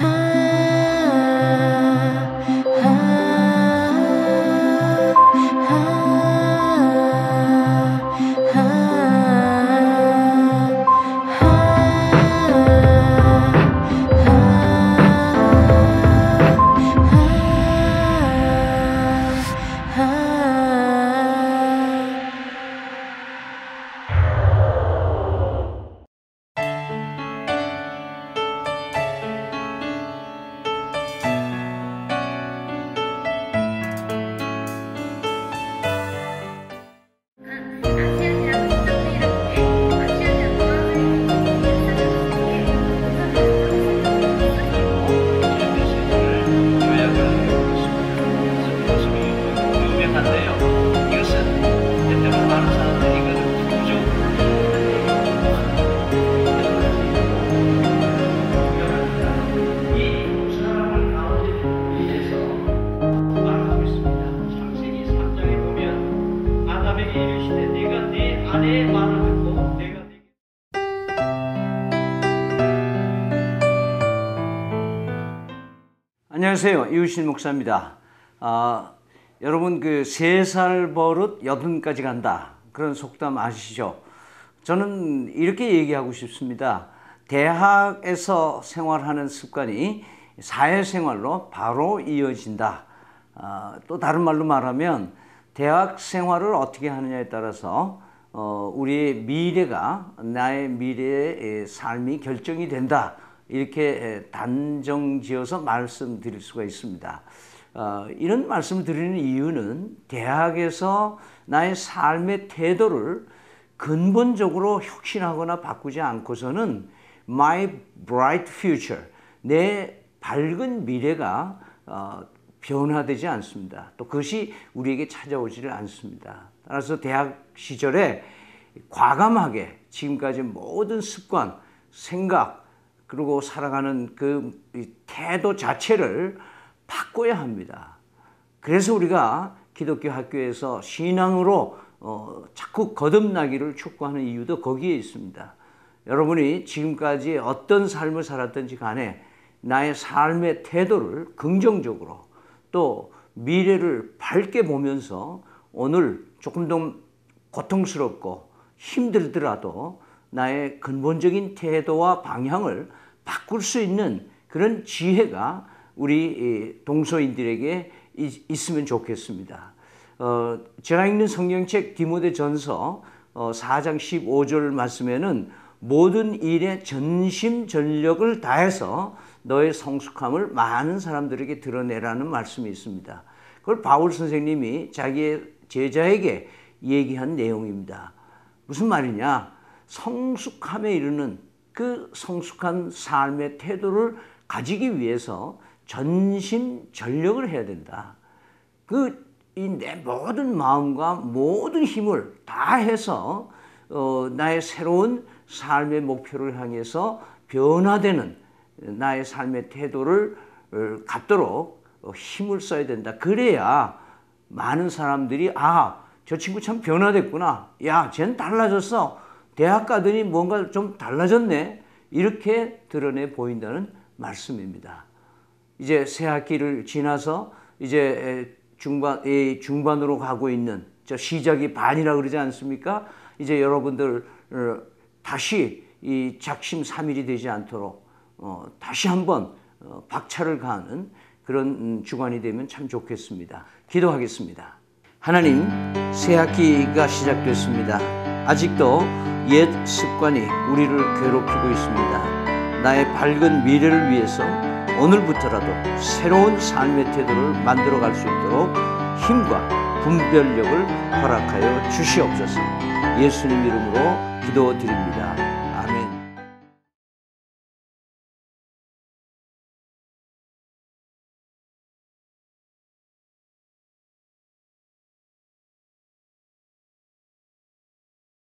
아 이르시되 네 아내의 말을 듣고 내가 안녕하세요. 이우신 목사입니다. 아, 여러분 그 세 살 버릇 여든까지 간다. 그런 속담 아시죠? 저는 이렇게 얘기하고 싶습니다. 대학에서 생활하는 습관이 사회생활로 바로 이어진다. 아, 또 다른 말로 말하면 대학 생활을 어떻게 하느냐에 따라서 어, 우리의 미래가 나의 미래의 삶이 결정이 된다. 이렇게 단정지어서 말씀드릴 수가 있습니다. 어, 이런 말씀을 드리는 이유는 대학에서 나의 삶의 태도를 근본적으로 혁신하거나 바꾸지 않고서는 my bright future, 내 밝은 미래가 어, 변화되지 않습니다. 또 그것이 우리에게 찾아오지를 않습니다. 따라서 대학 시절에 과감하게 지금까지 모든 습관, 생각, 그리고 살아가는 그 태도 자체를 바꿔야 합니다. 그래서 우리가 기독교 학교에서 신앙으로 어, 자꾸 거듭나기를 촉구하는 이유도 거기에 있습니다. 여러분이 지금까지 어떤 삶을 살았든지 간에 나의 삶의 태도를 긍정적으로 또 미래를 밝게 보면서 오늘 조금 더 고통스럽고 힘들더라도 나의 근본적인 태도와 방향을 바꿀 수 있는 그런 지혜가 우리 동서인들에게 있으면 좋겠습니다. 어, 제가 읽는 성경책 디모데 전서 어, 4장 15절 말씀에는 모든 일에 전심 전력을 다해서 너의 성숙함을 많은 사람들에게 드러내라는 말씀이 있습니다. 그걸 바울 선생님이 자기의 제자에게 얘기한 내용입니다. 무슨 말이냐? 성숙함에 이르는 그 성숙한 삶의 태도를 가지기 위해서 전심 전력을 해야 된다. 그 이 내 모든 마음과 모든 힘을 다 해서 어, 나의 새로운 삶의 목표를 향해서 변화되는 나의 삶의 태도를 어, 갖도록 어, 힘을 써야 된다. 그래야 많은 사람들이 아, 저 친구 참 변화됐구나. 야, 쟤는 달라졌어. 대학 가더니 뭔가 좀 달라졌네. 이렇게 드러내 보인다는 말씀입니다. 이제 새 학기를 지나서 이제 중반 중반으로 가고 있는 저 시작이 반이라 그러지 않습니까? 이제 여러분들 어, 다시 이 작심 삼일이 되지 않도록 어, 다시 한번 어, 박차를 가하는 그런 음, 주간이 되면 참 좋겠습니다. 기도하겠습니다. 하나님, 새 학기가 시작됐습니다. 아직도 옛 습관이 우리를 괴롭히고 있습니다. 나의 밝은 미래를 위해서 오늘부터라도 새로운 삶의 태도를 만들어 갈 수 있도록 힘과 분별력을 허락하여 주시옵소서. 예수님 이름으로 기도드립니다.